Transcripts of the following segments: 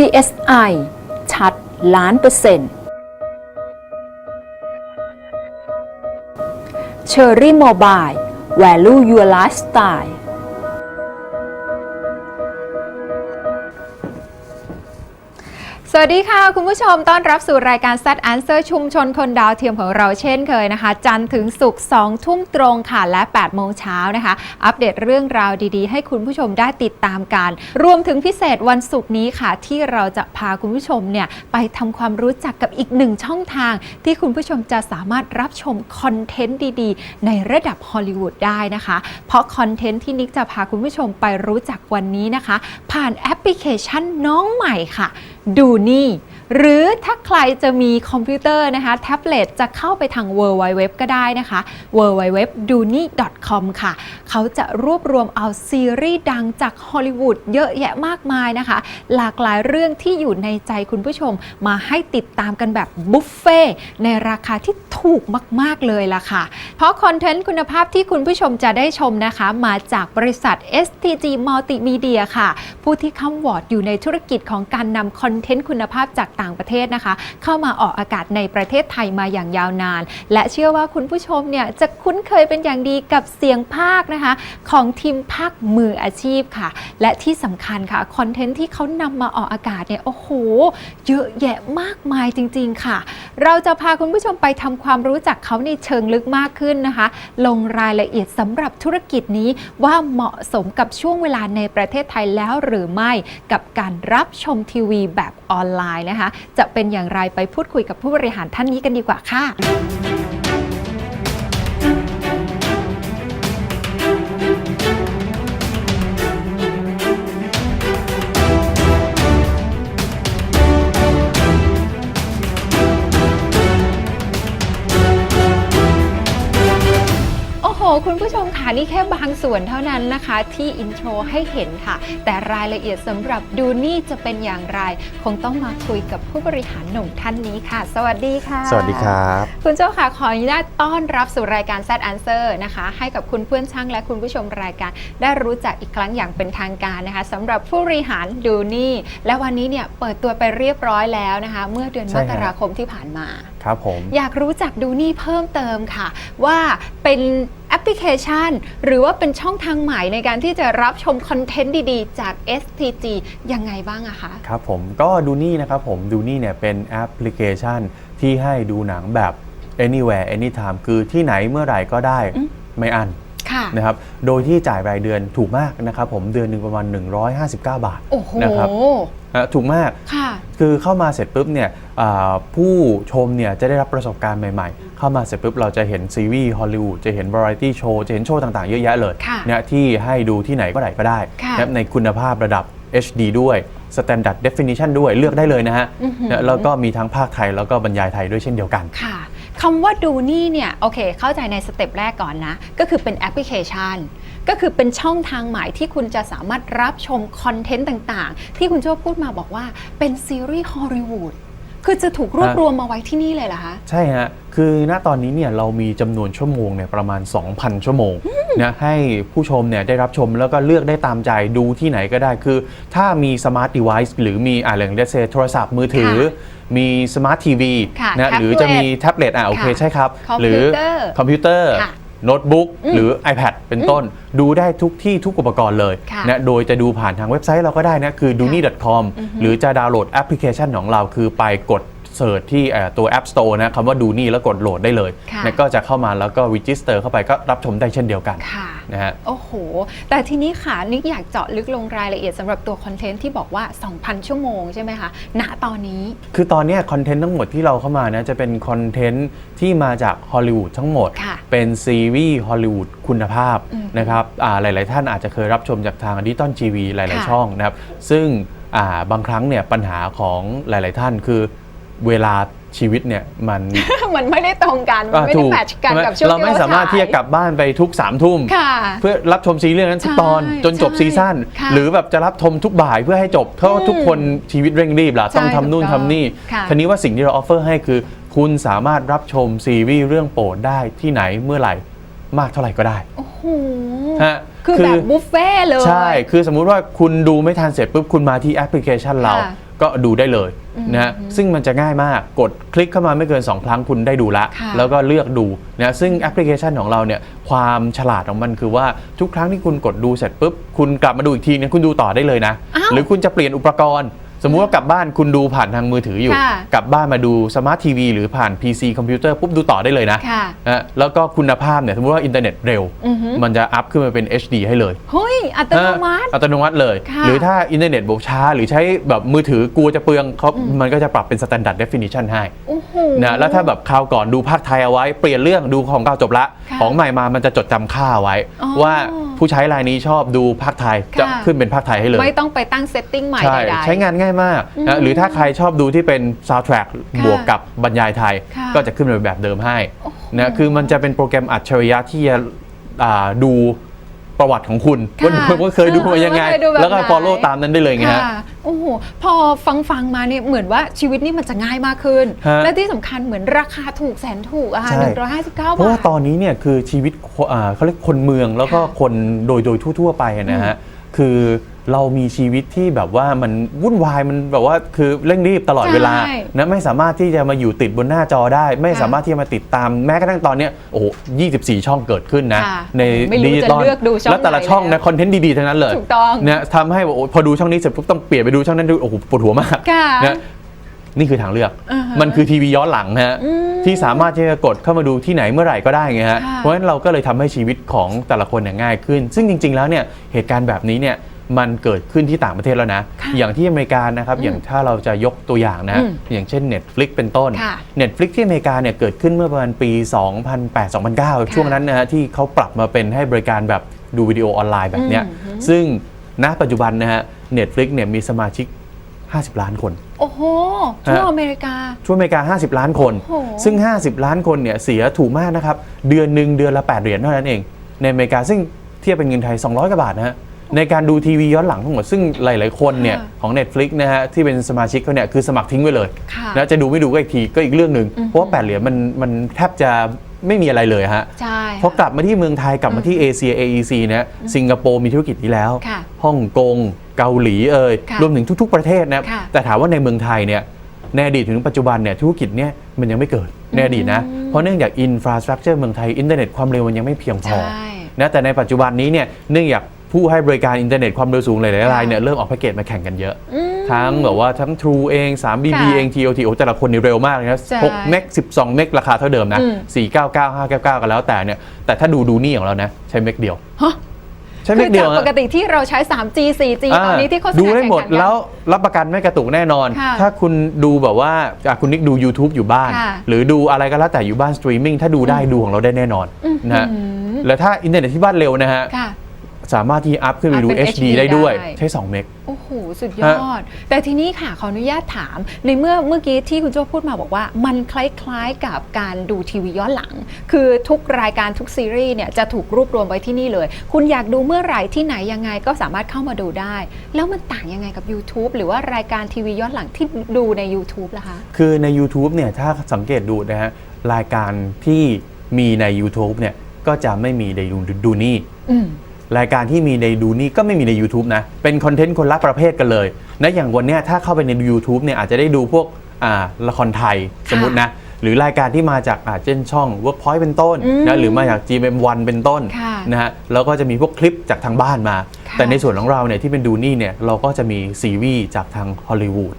PSI ชัดล้านเปอร์เซ็นต์ Cherry Mobile Value Your Lifestyle สวัสดีค่ะ คุณผู้ชมต้อนรับสู่รายการ Set Answer ชุมชนคนดาวเทียมของเราเช่นเคยนะคะ จันทร์ถึงศุกร์2ทุ่มตรงค่ะ และ 8 โมงเช้านะคะ อัปเดตเรื่องราวดีๆ ให้คุณผู้ชมได้ติดตามกัน รวมถึงพิเศษวันศุกร์นี้ค่ะ ที่เราจะพาคุณผู้ชมเนี่ยไปทำความรู้จักกับอีกหนึ่งช่องทาง ที่คุณผู้ชมจะสามารถรับชมคอนเทนต์ดีๆ ในระดับฮอลลีวูดได้นะคะ เพราะคอนเทนต์ที่นิกจะพาคุณผู้ชมไปรู้จักวันนี้นะคะ ผ่านแอปพลิเคชันน้องใหม่ค่ะดูนี่ หรือถ้าใครจะมีคอมพิวเตอร์นะคะ แท็บเล็ตจะเข้าไปทาง w w w ก็ได้นะคะ w w w d o n i c o m ค่ะ เขาจะรวบรวมเอาซีรีส์ดังจากฮอลลีวูดเยอะแยะมากมายนะคะ หลากหลายเรื่องที่อยู่ในใจคุณผู้ชม มาให้ติดตามกันแบบบุฟเฟ่ในราคาที่ถูกมาก ๆ เลยล่ะค่ะ เพราะคอนเทนต์คุณภาพที่คุณผู้ชมจะได้ชมนะคะ มาจากบริษัท STG Multimedia ค่ะ ผู้ที่ค้ำวอร์ดอยู่ในธุรกิจของการนำคอนเทนต์คุณภาพจากต่างประเทศนะคะ เข้ามาออกอากาศในประเทศไทยมาอย่างยาวนาน และเชื่อว่าคุณผู้ชมเนี่ยจะคุ้นเคยเป็นอย่างดีกับเสียงภาคนะคะ ของทีมภาคมืออาชีพค่ะ และที่สำคัญค่ะคอนเทนต์ที่เขานำมาออกอากาศเนี่ยโอ้โหเยอะแยะมากมายจริง ๆ ค่ะ เราจะพาคุณผู้ชมไปทำความรู้จักเขาในเชิงลึกมากขึ้นนะคะ ลงรายละเอียดสำหรับธุรกิจนี้ว่าเหมาะสมกับช่วงเวลาในประเทศไทยแล้วหรือไม่กับการรับชมทีวีแบบออนไลน์นะคะจะเป็นอย่างไรไปพูดคุยกับผู้บริหารท่านนี้กันดีกว่าค่ะ คุณผู้ชมค่ะนี่แค่บางส่วนเท่านั้นนะคะ ที่อินโทรให้เห็นค่ะ แต่รายละเอียดสำหรับดูนี่จะเป็นอย่างไร คงต้องมาคุยกับผู้บริหารหนุ่มท่านนี้ค่ะ สวัสดีค่ะ สวัสดีครับ คุณเจ้าค่ะขออนุญาตต้อนรับสู่รายการ Set Answer นะคะ ให้กับคุณเพื่อนช่างและคุณผู้ชมรายการ ได้รู้จักอีกครั้งอย่างเป็นทางการนะคะสำหรับผู้บริหารดูนี่ และวันนี้เนี่ยเปิดตัวไปเรียบร้อยแล้วนะคะ เมื่อเดือนใช่มครักบราคมที่ผ่านมา ครับผม อยากรู้จักดูนี่เพิ่มเติมค่ะ ว่าเป็นแอป พลิเคชัน หรือว่าเป็นช่องทางใหม่ในการที่จะรับชมคอนเทนต์ดีๆ จาก STG ยังไงบ้างอะคะ ครับผมก็ดูนี่นะครับผมดูนี่เนี่ยเป็นแอปพลิเคชันที่ให้ดูหนังแบบ anywhere anytime คือที่ไหนเมื่อไหร่ก็ได้อืมไม่อัน ค่ะนะครับ โดยที่จ่ายรายเดือนถูกมากนะครับผมเดือนหนึ่งประมาณ 159 บาทโอ้โหนะครับอะถูกมากค่ะคือเข้ามาเสร็จปุ๊บเนี่ยอ่าผู้ชมเนี่ยจะได้รับประสบการณ์ใหม่ๆ เข้ามาเสร็จปุ๊บเราจะเห็นซีรีส์ฮอลลีวูดจะเห็นวาไรตี้โชว์จะเห็นโชว์ต่างๆ เยอะแยะเลยค่ะเนี่ยที่ให้ดูที่ไหนก็ไหนก็ได้ค่ะนะครับในคุณภาพระดับ HD ด้วย Standard Definition ด้วยเลือกได้เลยนะฮะอื้อหือนะแล้วก็มีทั้งภาคไทยแล้วก็บรรยายไทยด้วยเช่นเดียวกัน คำว่าดูนี่เนี่ยโอเคเข้าใจในสเต็ปแรกก่อนนะ ก็คือเป็นแอปพลิเคชัน ก็คือเป็นช่องทางใหม่ที่คุณจะสามารถรับชมคอนเทนต์ต่างๆ ที่คุณโจ้พูดมาบอกว่าเป็นซีรีส์ฮอลลีวูด คือจะถูกรวบฮะรวมมาไว้ที่นี่เลยเหรอคะ ใช่ฮะ คือณตอนนี้เนี่ยเรามีจำนวนชั่วโมงเนี่ยประมาณ 2,000 ชั่วโมงนะให้ผู้ชมเนี่ยได้รับชมแล้วก็เลือกได้ตามใจดูที่ไหนก็ได้คือ ถ้ามีสมาร์ทเดเวิ์หรือมีอ่าอย่างเลเซโทรศัพท์มือถือ มีสมาร์ททีวีค่ะนะแท็บเล็ตหรือจะมีแท็บเล็ตอะโอเคค่ะใช่ครับคอมหรืพิวเตอร์คอมพิวเตอร์ค่ะ โน้ตบุ๊กอืมหรือ iPad เป็นต้น ดูได้ทุกที่ทุกอุปกรณ์เลยค่ะนะโดยจะดูผ่านทางเว็บไซต์เราก็ได้นะคือ d o n i c o m อือฮึหรือจะดาวน์โหลดแอปพลิเคชันของเราคือไปกด เสิร์ชที่เอ่อตัว App Store นะคำว่าดูนี่แล้วกดโหลดได้เลยค่ะนะก็จะเข้ามาแล้วก็ register เข้าไปก็รับชมได้เช่นเดียวกันค่ะนะฮะโอ้โห แต่ทีนี้ค่ะนิกอยากเจาะลึกลงรายละเอียดสำหรับตัวคอนเทนต์ที่บอกว่า 2,000 ชั่วโมงใช่ไหมคะณตอนนี้ คือตอนเนี้คอนเทนต์ทั้งหมดที่เราเข้ามานะจะเป็นคอนเทนต์ที่มาจากฮอลลีวูดทั้งหมดค่ะเป็นซีรีส์ฮอลลีวูดคุณภาพอืมนะครับอ่าหลาย ๆ ท่านอาจจะเคยรับชมจากทางดิจิตอลทีวีหลายค่ะๆช่องนะครับซึ่งอ่าบางครั้งเนี่ยปัญหาของหลาย ๆ ท่านคือ เวลาชีวิตเนี่ยมัน มันไม่ได้ตรงกันมันไม่ได้ถูกแมทช์กันกับช่วงเราไม่ที่สามารถที่จะกลับบ้านไปทุก3ามทุ่มค่ะเพื่อรับชมซีรีส์นั้นทุกใช่ตอนจนจบใช่ซีซั่นค่ะหรือแบบจะรับชมทุกบ่ายเพื่อให้จบเพราะว่าอืมทุกคนชีวิตเร่งรีบล่ะใช่ต้องทำนู่นถูกต้องทำนี่ค่ะทีนี้ว่าสิ่งที่เราออฟเฟอร์ให้คือ คุณสามารถรับชมซีรีส์เรื่องโปรดได้ที่ไหนเมื่อไหร่มากเท่าไหร่ก็ได้โอ้โหฮะ คือคือแบบบุฟเฟ่ต์เลย ใช่ คือสมมุติว่าคุณดูไม่ทันเสร็จปุ๊บคุณมาที่แอปพลิเคชันเรา ค่ะก็ดูได้เลยนะฮะซึ่งมันจะง่ายมากกดคลิกเข้ามาไม่เกิน 2 ครั้งคุณได้ดูละ ค่ะแล้วก็เลือกดูนะซึ่งแอปพลิเคชันของเราเนี่ยความฉลาดของมันคือว่าทุกครั้งที่คุณกดดูเสร็จปุ๊บคุณกลับมาดูอีกทีเนี่ยคุณดูต่อได้เลยนะ อ้าว หรือคุณจะเปลี่ยนอุปกรณ์ สมมุติว่ากลับบ้านคุณดูผ่านทางมือถืออยู่ ค่ะกลับบ้านมาดูสมาร์ททีวีหรือผ่าน PC คอมพิวเตอร์ปุ๊บดูต่อได้เลยนะค่ะ นะแล้วก็คุณภาพเนี่ยสมมติว่าอินเทอร์เน็ตเร็ว อือฮึมันจะอัพขึ้นมาเป็น HD ให้เลย เฮ้ย อัตโนมัติ อัตโนมัติเลย ค่ะหรือถ้าอินเทอร์เน็ตบอกช้า หรือใช้แบบมือถือกลัวจะเปลืองเขามันก็จะปรับเป็น standard definition ให้โอ้โห นะแล้วถ้าแบบคราวก่อนดูภาคไทยเอาไว้เปลี่ยนเรื่องดูของเก่าจบละค่ะ ของใหม่มามันจะจดจำค่าไว้ อ๋อว่าผู้ใช้รายนี้ชอบดูภาคไทยจะค่ะ ขึ้นเป็นภาคไทยให้เลย ไม่ต้องไปตั้งเซตติ้งใหม่ใช่ ใดๆ ใช้งานง่ายมากนะหรือถ้าใครชอบดูที่เป็น soundtrack ค่ะบวกกับบรรยายไทย ค่ะก็จะขึ้นเป็นแบบเดิมให้โอ้โหนะคือมันจะเป็นโปรแกรมอัจฉริยะที่จะอ่าดูประวัติของคุณค่ะว่าว่าเคยดูมายังไง เออว่าเคยดูแบบแล้วก็ ไหน follow ตามนั้นได้เลยไงฮะ ค่ะโอ้โหพอฟังฟังๆมาเนี่ยเหมือนว่าชีวิตนี่มันจะง่ายมากขึ้น ฮะ และที่สำคัญเหมือนราคาถูกแสนถูกอะค่ะใช่หนึ่งร้อยห้าสิบเก้าเพราะบาว่าท ตอนนี้เนี่ยคือชีวิตคนอ่าเขาเรียกคนเมืองแล้วก็ค่ะคนโดยโดยทั่ว ๆ ไปอะนะฮะคือ เรามีชีวิตที่แบบว่ามันวุ่นวายมันแบบว่าคือเร่งรีบตลอดเวลาใช่นะไม่สามารถที่จะมาอยู่ติดบนหน้าจอได้ ไม่ค่ะสามารถที่จะมาติดตามแม้กระทั่งตอนเนี้ยโอ้โห24 ช่องเกิดขึ้นนะ ค่ะในไม่รู้ดิจิตอลจะเลือกดูช่องแล้วแต่ละไหนช่องแล้นะวคอนเทนต์ดีๆทั้งนั้นเลยถูกต้องเนี่ยทำให้แบบโอ้พอดูช่องนี้เสร็จปุ๊บต้องเปลี่ยนไปดูช่องนั้นดูโอ้โหปวดหัวมาก ค่ะ นะนี่คือทางเลือก อ่าฮะมันคือทีวีย้อนหลังนะฮะอืมที่สามารถที่จะกดเข้ามาดูที่ไหนเมื่อไหร่ก็ได้ไงฮะ ค่ะเพราะฉะนั้นเราก็เลยทำให้ชีวิตของแต่ละคนเนี่ยง่ายขึ้น ซึ่งจริง ๆ แล้วเนี่ยเหตุการณ์แบบนี้เนี่ย มันเกิดขึ้นที่ต่างประเทศแล้วนะค่ะอย่างที่อเมริกานะครับ อย่างถ้าเราจะยกตัวอย่างนะอืมอย่างเช่น Netflix เป็นต้นค่ะ Netflix ที่อเมริกาเนี่ยเกิดขึ้นเมื่อประมาณปี 2008-2009 ช่วงนั้นนะฮะที่เขาปรับมาเป็นให้บริการแบบดูวิดีโอออนไลน์แบบเนี้ยอืมซึ่งณปัจจุบันนะฮะ Netflix เนี่ยมีสมาชิก 50 ล้านคน โอ้โห ทั่วอเมริกา ทั่วอเมริกา 50 ล้านคนโอ้โหซึ่ง 50 ล้านคนเนี่ยเสียถูกมากนะครับ เดือนหนึ่งเดือนละ 8 เหรียญเท่านั้นเอง ในอเมริกาซึ่งเทียบเป็นเงินไทย 200 กว่าบาทนะฮะ ในการดูทีวีย้อนหลังทั้งหมดซึ่งหลาย ๆ คนเนี่ยค่ะของ Netflix นะฮะที่เป็นสมาชิกเขาเนี่ยคือสมัครทิ้งไว้เลยค่ะนะจะดูไม่ดูก็อีกทีก็อีกเรื่องหนึ่งอือฮึเพราะว่า8เหรียญมันมันแทบจะไม่มีอะไรเลยฮะใช่พอกลับมาที่เมืองไทยกลับมาที่เอเชีย AEC เนี่ยสิงคโปร์มีธุรกิจนี้แล้วค่ะฮ่องกงเกาหลีเอ่ยค่ะรวมถึงทุก ๆ ประเทศนะค่ะแต่ถามว่าในเมืองไทยเนี่ยในอดีตถึงปัจจุบันเนี่ยธุรกิจเนี่ยมันยังไม่เกิดในอดีตนะ เพราะเนื่องจากอินฟราสตรักเจอร์เมืองไทยอินเทอร์เน็ตความเร็วมันยังไม่เพียงพอใช่นะแต่ในปัจจุบันนี้เนี่ยเนื่องจาก ผู้ให้บริการอินเทอร์เน็ตความเร็วสูงหลายๆรายเนี่ยเริ่มออกแพ็กเกจมาแข่งกันเยอะ อืม ทั้งแบบว่าทั้ง True เอง 3BB ค่ะเอง TOT โอ้แต่ละคนนี่เร็วมากเลยนะใช่6เมก12 เมกราคาเท่าเดิมนะ อืม 499 599 กันแล้วแต่เนี่ยแต่ถ้าดูดูนี่ของเรานะ ใช้เมกเดียวฮะ ใช้คืเมอกเดียจาวกฮะปกติที่เราใช้ 3G 4G ตอนนี้ที่เขาดูได้หมดแข่งขันกัน แล้วรับประกันไม่กระตุกแน่นอน ค่ะถ้าคุณดูแบบว่าอะคุณนิกดู YouTube อยู่บ้าน ค่ะ หรือดูอะไรก็แล้วแต่อยู่บ้านสตรีมมิ่งถ้าดูได้ดูของเราได้แน่นอนนะฮะอืมแล้วถ้าอินเทอร์เน็ตที่บ้านเร็วนะฮะ ค่ะ สามารถที่อัพขึ้นไปดูอัพเป็น HD HD ได้ด้วยได้ ใช้ 2 เมก โอ้โห สุดยอด แต่ทีนี้ค่ะ ขออนุญาตถาม ในเมื่อเมื่อกี้ที่คุณโจ้พูดมาบอกว่า มันคล้ายๆกับการดูทีวีย้อนหลัง คือทุกรายการทุกซีรีส์เนี่ยจะถูกรวบรวมไว้ที่นี่เลย คุณอยากดูเมื่อไหร่ที่ไหนยังไงก็สามารถเข้ามาดูได้ แล้วมันต่างยังไงกับ YouTube หรือว่ารายการทีวีย้อนหลังที่ดูใน YouTube ล่ะคะ คือใน YouTube เนี่ยถ้าสังเกตดูนะฮะรายการที่มีใน YouTube เนี่ยก็จะไม่มีในดูดูนี่ อืม รายการที่มีในดูนี่ก็ไม่มีใน YouTube นะ เป็นคอนเทนต์คนละประเภทกันเลยนะอย่างวันเนี้ยถ้าเข้าไปใน YouTube เนี่ยอาจจะได้ดูพวกอ่าละครไทยสมมตินะ หรือรายการที่มาจากอาเช่นช่อง Workpoint เป็นต้นอืมนะหรือมาจาก GMM1 เป็นต้นค่ะนะฮะแล้วก็จะมีพวกคลิปจากทางบ้านมาค่ะแต่ในส่วนของเราเนี่ยที่เป็นดูนี่เนี่ยเราก็จะมีซีรีส์จากทางฮอลลีวูด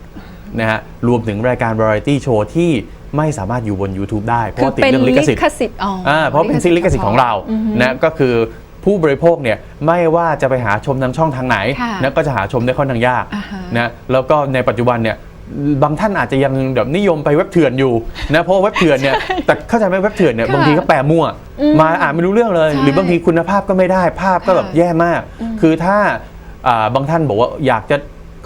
นะฮะรวมถึงรายการ Variety Show ที่ไม่สามารถอยู่บน YouTube ได้ เพราะคือว่าติดเป็นเรื่องลิลิขสิทธิ์ขสิทธิ์อ๋อออ่าเพราะเป็นสิทธิลิขสิทธิ์ของเราอือฮึนะก็คือ ผู้บริโภคเนี่ยไม่ว่าจะไปหาชมทางช่องทางไหนค่ะนะก็จะหาชมได้ค่อนข้างยากอ่าฮะนะแล้วก็ในปัจจุบันเนี่ยบางท่านอาจจะยังแบบนิยมไปเว็บเถื่อนอยู่นะเพราะว่าเว็บเถื่อนเนี่ยแต่เข้าใจไหมเว็บเถื่อนเนี่ยค่ะบางทีก็แปลมั่วอืมมาอ่านไม่รู้เรื่องเลยใช่หรือบางทีคุณภาพก็ไม่ได้ภาพก็แบบค่ะแย่มาก คือถ้าอ่าบางท่านบอกว่าอยากจะ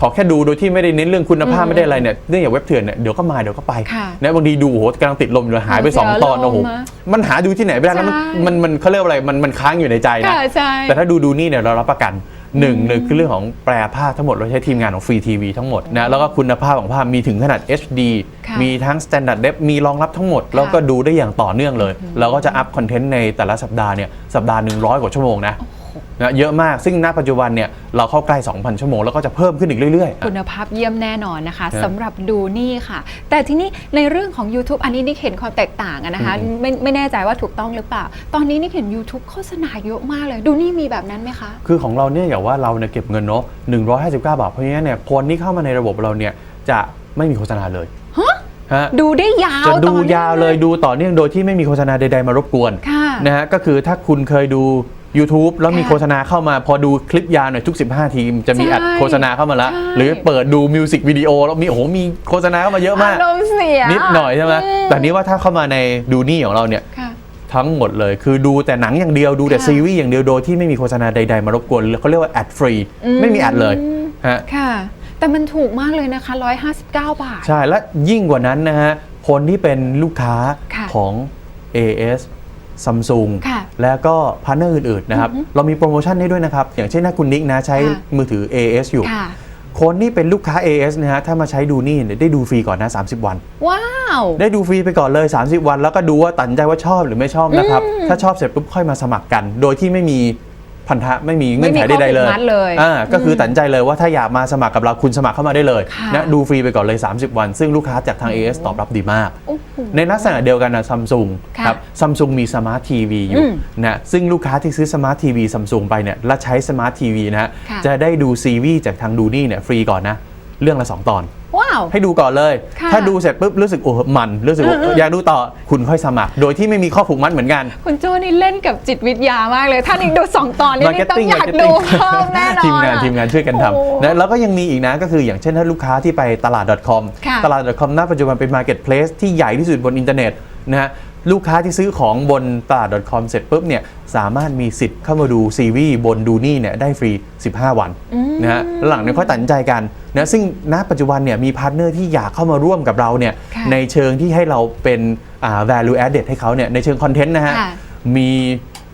ขอแค่ดูโดยที่ไม่ได้เน้นเรื่องคุณภาพอืมไม่ได้อะไรเนี่ยเรื่องอย่างเว็บเถื่อนเนี่ยเดี๋ยวก็มาเดี๋ยวก็ไปค่ะนะบางทีดูโอ้โหกำลังติดลมอยู่เลยหายไปสองเสียตอนโอ้โหลมอะมันหาดูที่ไหนไม่ได้แล้วมันใช่มันมันเขาเรียกว่าอะไรมันมันค้างอยู่ในใจนะค่ะใช่ แต่ถ้าดูดูนี่เนี่ยเรารับประกันหนึ่งเลยคือเรื่องของแปลภาพทั้งหมดเราใช้ทีมงานของฟรีทีวีทั้งหมดนะแล้วก็คุณภาพของภาพมีถึงขนาด HD ค่ะมีทั้ง Standard Depth มีรองรับทั้งหมด แล้วก็ดูได้อย่างต่อเนื่องเลย เราก็จะอัพคอนเทนต์ในแต่ละสัปดาห์เนี่ยสัปดาห์หนึ่งร้อยกว่าชั่วโมงนะ นะเยอะมากซึ่งณปัจจุบันเนี่ยเราเข้าใกล้ 2,000 ชั่วโมง แล้วก็จะเพิ่มขึ้นอีกเรื่อยๆ คุณภาพเยี่ยมแน่นอนนะคะครับสำหรับดูนี่ค่ะ แต่ทีนี้ในเรื่องของ YouTube อันนี้นิกเห็นความแตกต่างอะนะคะอืมไม่ไม่แน่ใจว่าถูกต้องหรือเปล่า ตอนนี้นิกเห็น YouTube โฆษณาเยอะมากเลย ดูนี่มีแบบนั้นไหมคะ คือของเราเนี่ยอย่างว่าเราเนี่ยเก็บเงินเนาะ159 บาทเพราะงั้นเนี่ยคนที่เข้ามาในระบบเราเนี่ยจะไม่มีโฆษณาเลยฮะฮะดูได้ยาวจะดูต่อนื่องยาวเลยดูต่อเนื่องโดยที่ไม่มีโฆษณาใดๆมารบกวนค่ะนะฮะก็คือถ้าคุณเคยดู YouTube แล้วมีค่ะโฆษณาเข้ามาพอดูคลิปยาวหน่อยทุก 15 ทีม จะมีใช่แอดโฆษณาเข้ามาแล้วใช่หรือเปิดดูมิวสิกวิดีโอแล้วมีโอ้โหมีโฆษณาเข้ามาเยอะมากอารมณ์เสียนิดหน่อยใช่ไหมอืมแต่นี้ว่าถ้าเข้ามาในดูนี่ของเราเนี่ยค่ะทั้งหมดเลย คือดูแต่หนังอย่างเดียวดูแต่ค่ะซีรีส์อย่างเดียวโดยที่ไม่มีโฆษณาใด ๆ มารบกวนเขาเรียกว่าแอดฟรีอืมไม่มีแอดเลยฮะค่ะ แต่มันถูกมากเลยนะคะ 159 บาท ใช่และยิ่งกว่านั้นนะฮะคนที่เป็นลูกค้าค่ะของ AS Samsung ค่ะแล้วก็พาร์ทเนอร์อื่นๆนะครับเรามีโปรโมชั่นให้ด้วยนะครับ อย่างเช่นถ้าคุณนิกนะใช้ค่ะมือถือ AS อยู่ค่ะคนที่เป็นลูกค้า AS นะฮะ ถ้ามาใช้ดูนี่เนี่ยได้ดูฟรีก่อนนะ 30 วัน ว้าว ได้ดูฟรีไปก่อนเลย 30 วัน แล้วก็ดูว่าตัดสินใจว่าชอบหรือไม่ชอบนะครับ ถ้าชอบเสร็จปุ๊บค่อยมาสมัครกัน โดยที่ไม่มี พันธะไม่มีเงื่อนไขไม่มีข้อใดๆเลยผูกมัดเลยอ่าก็คือตัดสินใจเลยว่าถ้าอยากมาสมัครกับเราคุณสมัครเข้ามาได้เลยค่ะนะดูฟรีไปก่อนเลย 30 วัน ซึ่งลูกค้าจากทาง AS ตอบรับดีมากโอ้โหในลักษณะเดียวกันนะซัมซุงค่ะครับซัมซุงมีสมาร์ททีวีอยู่อืมนะซึ่งลูกค้าที่ซื้อสมาร์ททีวีซัมซุงไปเนี่ยและใช้สมาร์ททีวีนะฮะค่ะจะได้ดูซีรีส์จากทางดูนี่เนี่ยฟรีก่อนนะเรื่องละ 2 ตอน ว้าวให้ดูก่อนเลย ค่ะ ถ้าดูเสร็จปุ๊บรู้สึกโอ้มัน รู้สึกว่าเออเออออยากดูต่อคุณค่อยสมัคร โดยที่ไม่มีข้อผูกมัดเหมือนกัน คุณโจ้นี่เล่นกับจิตวิทยามากเลย ถ้านิกดู2ตอนนี้นี่ต้อง Marketing อยาก Marketing ดูเพิ่มแน่นอนทีมงานอะทีมงานช่วยกันโอ้ทำนะแล้วก็ยังมีอีกนะก็คืออย่างเช่นถ้าลูกค้าที่ไปตลาด .com ค่ะตลาด .com ณปัจจุบันเป็น Marketplace ที่ใหญ่ที่สุดบนอินเทอร์เน็ตนะฮะ ลูกค้าที่ซื้อของบนตลาด .com เสร็จปุ๊บเนี่ยสามารถมีสิทธิ์เข้ามาดูซีรีส์บนดูนี่เนี่ยได้ฟรี 15 วันนะฮะแล้วหลังเนี่ยค่อยตัดสินใจกันนะซึ่งณปัจจุบันเนี่ยมีพาร์ทเนอร์ที่อยากเข้ามาร่วมกับเราเนี่ยค่ะในเชิงที่ให้เราเป็นอ่า value added ให้เขาเนี่ยในเชิงคอนเทนต์นะฮะค่ะมี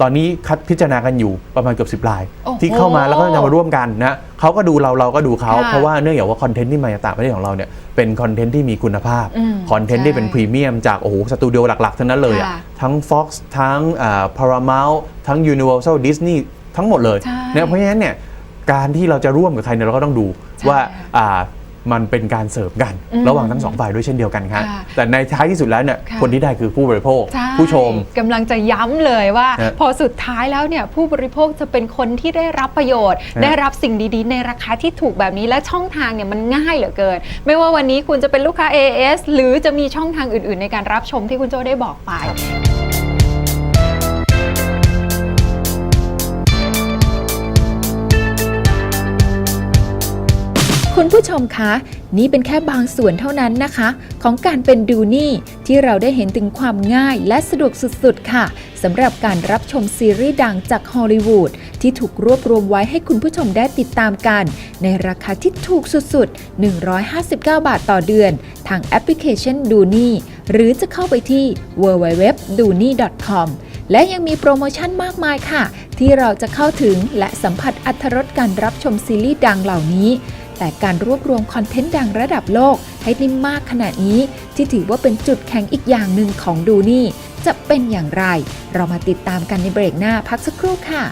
ตอนนี้คัดพิจารณากันอยู่ประมาณเกือบ10รายโอ้โหที่เข้ามาแล้วก็จะมาร่วมกันนะเขาก็ดูเราเราก็ดูเขาค่ะเพราะว่าเนื่องจากว่าคอนเทนต์ที่มาจากต่างประเทศของเราเนี่ยเป็นคอนเทนต์ที่มีคุณภาพอืมคอนเทนต์ที่เป็นใช่พรีเมียมจากโอ้โหสตูดิโอหลักๆทั้งนั้นเลยอะค่ะทั้ง Fox ทั้งอ่า Paramount ทั้ง Universal Disney ทั้งหมดเลยใช่เนี่ยเพราะฉะนั้นเนี่ยการที่เราจะร่วมกับใครเนี่ยเราก็ต้องดูใช่ว่าอ่า มันเป็นการเสริมกันอืมระหว่างทั้งสองฝ่ายด้วยเช่นเดียวกันครับค่ะแต่ในท้ายที่สุดแล้วเนี่ยค่ะ คนที่ได้คือผู้บริโภคใช่ผู้ชม กำลังจะย้ำเลยว่า ฮะพอสุดท้ายแล้วเนี่ยผู้บริโภคจะเป็นคนที่ได้รับประโยชน์ฮะได้รับสิ่งดีๆ ในราคาที่ถูกแบบนี้และช่องทางเนี่ยมันง่ายเหลือเกิน ไม่ว่าวันนี้คุณจะเป็นลูกค้า AS หรือจะมีช่องทางอื่นๆ ในการรับชมที่คุณโจได้บอกไปคุ คุณผู้ชมคะ นี่เป็นแค่บางส่วนเท่านั้นนะคะ ของการเป็นดูนี่ที่เราได้เห็นถึงความง่ายและสะดวกสุดๆ ค่ะสำหรับการรับชมซีรีส์ดังจากฮอลลีวูดที่ถูกรวบรวมไว้ให้คุณผู้ชมได้ติดตามกัน ในราคาที่ถูกสุดๆ 159 บาทต่อเดือน ทางแอปพลิเคชันดูนี่หรือจะเข้าไปที่ www.duni.com และยังมีโปรโมชั่นมากมายค่ะ ที่เราจะเข้าถึงและสัมผัสอัตรสการรับชมซีรีส์ดังเหล่านี้ แต่การรวบรวมคอนเทนต์ดังระดับโลกให้ได้มากขนาดนี้ ที่ถือว่าเป็นจุดแข็งอีกอย่างหนึ่งของดูนี่ จะเป็นอย่างไร เรามาติดตามกันในเบรกหน้าพักสักครู่ค่ะ